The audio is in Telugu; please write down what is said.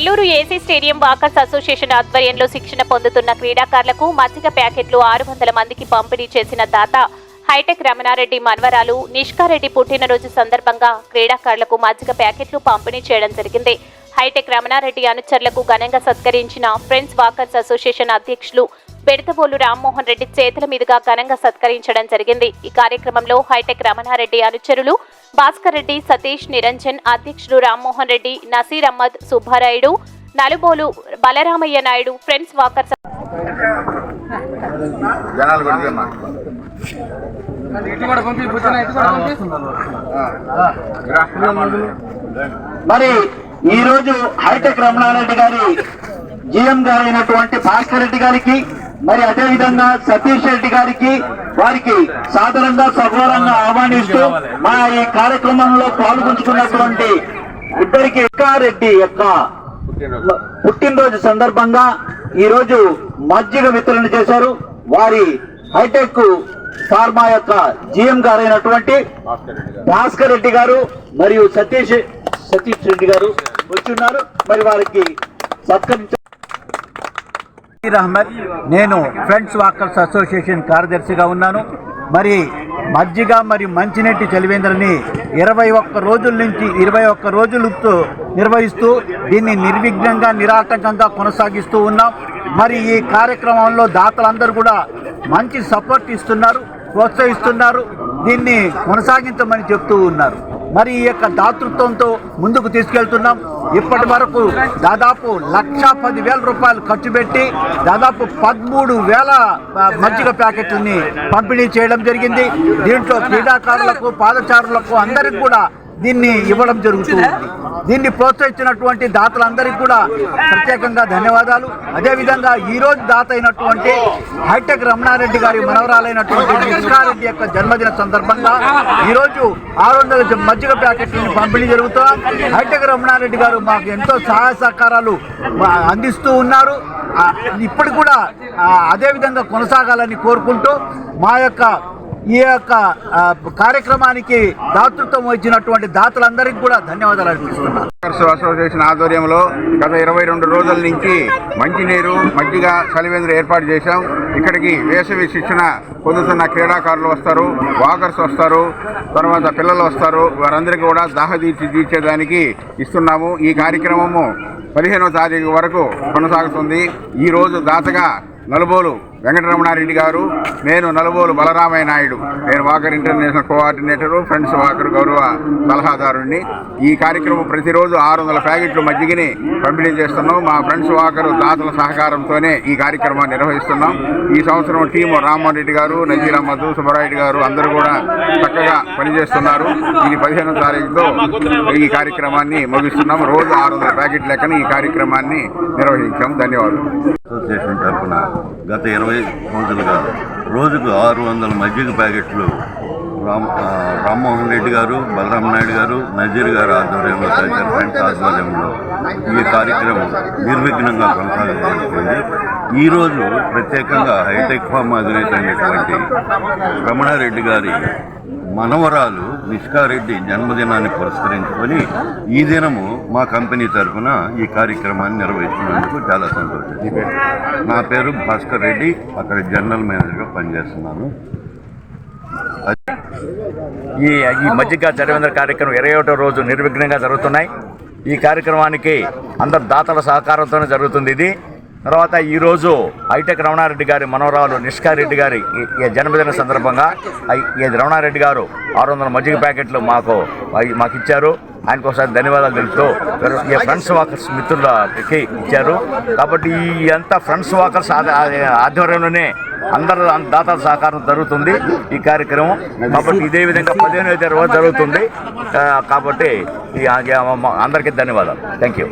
Nellore AC stadium walkers association ఆధ్వర్యంలో శిక్షణ పొందుతున్న క్రీడాకారులకు మజ్జిగ ప్యాకెట్లు ఆరు వందల మందికి పంపిణీ చేసిన దాత హైటెక్ రమణారెడ్డి మన్వరాలు నిష్కారెడ్డి పుట్టినరోజు సందర్భంగా క్రీడాకారులకు మజ్జిగ ప్యాకెట్లు పంపిణీ చేయడం జరిగింది. హైటెక్ రమణారెడ్డి అనుచరులకు ఘనంగా సత్కరించిన ఫ్రెండ్స్ వాకర్స్ అసోసియేషన్ అధ్యక్షులు బెడతబోలు రామ్మోహన్ రెడ్డి చేతుల మీదుగా ఘనంగా సత్కరించడం జరిగింది. ఈ కార్యక్రమంలో హైటెక్ రమణారెడ్డి అనుచరులు భాస్కర్ రెడ్డి సతీష్ నిరంజన్ అధ్యక్షుడు రామ్మోహన్ రెడ్డి నసీర్ అహ్మద్ సుబ్బారాయుడు నలుబోలు బలరామయ్య నాయుడు ఫ్రెండ్స్ వాకర్స్ మరి ఈ రోజు హైటెక్ రమణారెడ్డి గారి జిఎం గారు అయినటువంటి భాస్కర్ రెడ్డి గారికి మరి అదే విధంగా సతీష్ రెడ్డి గారికి వారికి సాధారణంగా సగౌరంగా ఆహ్వానిస్తూ మా ఈ కార్యక్రమంలో పాల్గొంచుకున్నటువంటి ఇద్దరికి రెడ్డి యొక్క పుట్టినరోజు సందర్భంగా ఈ రోజు మజ్జిగ వితరణ చేశారు. వారి హైటెక్ ఫార్మా యొక్క జిఎం గారు అయినటువంటి భాస్కర్ రెడ్డి గారు మరియు సతీష్ సతీష్ రెడ్డి గారు వచ్చి ఉన్నారు మరి వారికి సత్కరించారు అహ్మద్ నేను ఫ్రెండ్స్ వాకర్స్ అసోసియేషన్ కార్యదర్శిగా ఉన్నాను. మరి మజ్జిగ మరియు మంచినీటి చలివేంద్రని ఇరవై ఒక్క రోజుల నుంచి ఇరవై ఒక్క రోజులతో నిర్వహిస్తూ దీన్ని నిర్విఘ్నంగా నిరాటంకంగా కొనసాగిస్తూ ఉన్నాం. మరి ఈ కార్యక్రమంలో దాతలందరూ కూడా మంచి సపోర్ట్ ఇస్తున్నారు ప్రోత్సహిస్తున్నారు. దీన్ని కొనసాగించమని చెప్తూ ఉన్నారు. మరి ఈ యొక్క దాతృత్వంతో ముందుకు తీసుకెళ్తున్నాం. ఇప్పటి వరకు దాదాపు లక్ష పది వేల రూపాయలు ఖర్చు పెట్టి దాదాపు పదమూడు వేల మజ్జిగ ప్యాకెట్లని పంపిణీ చేయడం జరిగింది. దీంట్లో క్రీడాకారులకు పాదచారులకు అందరికి కూడా దీన్ని ఇవ్వడం జరుగుతుంది దీన్ని ప్రోత్సహించినటువంటి దాతలందరికీ కూడా ప్రత్యేకంగా ధన్యవాదాలు. అదేవిధంగా ఈ రోజు దాత అయినటువంటి హైటెక్ రమణారెడ్డి గారి మనవరాలైనటువంటి నిష్కారెడ్డి యొక్క జన్మదిన సందర్భంగా ఈ రోజు ఆరు వందల మజ్జిగ ప్యాకెట్లను పంపిణీ జరుగుతున్నాం హైటెక్ రమణారెడ్డి గారు మాకు ఎంతో సహాయ సహకారాలు అందిస్తూ ఉన్నారు. ఇప్పుడు కూడా ఆ, అదే విధంగా కొనసాగాలని కోరుకుంటూ మా యొక్క ఈ యొక్క కార్యక్రమానికి దాతృత్వం వచ్చినటువంటి దాతలందరికీ కూడా ధన్యవాదాలు అర్పిస్తున్నాను. అసోసియేషన్ ఆధ్వర్యంలో గత ఇరవై రెండు రోజుల నుంచి మంచినీరు మజ్జిగ చలివేంద్ర ఏర్పాటు చేశాం. ఇక్కడికి వేసవి శిక్షణ పొందుతున్న క్రీడాకారులు వస్తారు వాకర్స్ వస్తారు తర్వాత పిల్లలు వస్తారు. వారందరికీ కూడా దాహ తీర్చి తీర్చేదానికి ఇస్తున్నాము. ఈ కార్యక్రమము పదిహేనవ తారీఖు వరకు కొనసాగుతుంది. ఈ రోజు దాతగా నలుబోలు వెంకటరమణారెడ్డి గారు నేను నలుబోలు బలరామయ్య నాయుడు. నేను walker international coordinator friends walker గౌరవ సలహాదారుణ్ణి. ఈ కార్యక్రమం ప్రతిరోజు ఆరు వందల ప్యాకెట్లు మజ్జిగని పంపిణీ చేస్తున్నాం. మా ఫ్రెండ్స్ వాకర్ దాతల సహకారంతోనే ఈ కార్యక్రమాన్ని నిర్వహిస్తున్నాం. ఈ సంవత్సరం టీము రామ్మోహన్ రెడ్డి గారు నజీర్ అహ్మద్ సుబ్బరాయుడు గారు అందరూ కూడా చక్కగా పనిచేస్తున్నారు. ఇది పదిహేనో తారీఖుతో ఈ కార్యక్రమాన్ని ముగిస్తున్నాం. రోజు ఆరు వందల ప్యాకెట్ లెక్కన ఈ కార్యక్రమాన్ని నిర్వహించాం. ధన్యవాదాలు. అసోసియేషన్ తరఫున గత ఇరవై రోజులుగా రోజుకు ఆరు వందల మజ్జిగ ప్యాకెట్లు రామ్ రామ్మోహన్ రెడ్డి గారు బలరాం నాయుడు గారు నజీర్ గారు ఆధ్వర్యంలో తదితర ఫ్రెండ్స్ ఆధ్వర్యంలో ఈ కార్యక్రమం నిర్విఘ్నంగా కొనసాగుతుంది ఈరోజు ప్రత్యేకంగా హైటెక్ ఫామ్ అధినేత అయినటువంటి రమణారెడ్డి గారి మనవరాలు నిష్కారెడ్డి జన్మదినాన్ని పురస్కరించుకొని ఈ దినము మా కంపెనీ తరఫున ఈ కార్యక్రమాన్ని నిర్వహిస్తున్నందుకు చాలా సంతోషం. నా పేరు భాస్కర్ రెడ్డి అక్కడ జనరల్ మేనేజర్గా పనిచేస్తున్నాను. ఈ ఈ మజ్జిగ చరివేంద్ర కార్యక్రమం ఇరవై ఒకటో రోజు నిర్విఘ్నంగా జరుగుతున్నాయి. ఈ కార్యక్రమానికి అందరు దాతల సహకారంతోనే జరుగుతుంది ఇది. తర్వాత ఈరోజు హైటెక్ రమణారెడ్డి గారి మనవరాలు నిష్కారెడ్డి గారి జన్మదిన సందర్భంగా రమణారెడ్డి గారు ఆరు వందల మజ్జిగ ప్యాకెట్లు మాకు అవి మాకు ఇచ్చారు. ఆయనకు ఒకసారి ధన్యవాదాలు తెలుపుతూ ఈ ఫ్రెండ్స్ వాకర్స్ మిత్రులకి ఇచ్చారు. కాబట్టి ఈ అంతా ఫ్రెండ్స్ వాకర్స్ ఆధ్వర్యంలోనే అందరు దాతల సహకారం జరుగుతుంది ఈ కార్యక్రమం. కాబట్టి ఇదే విధంగా పదిహేను రోజు జరుగుతుంది. కాబట్టి ఈ- అందరికీ ధన్యవాదాలు. Thank you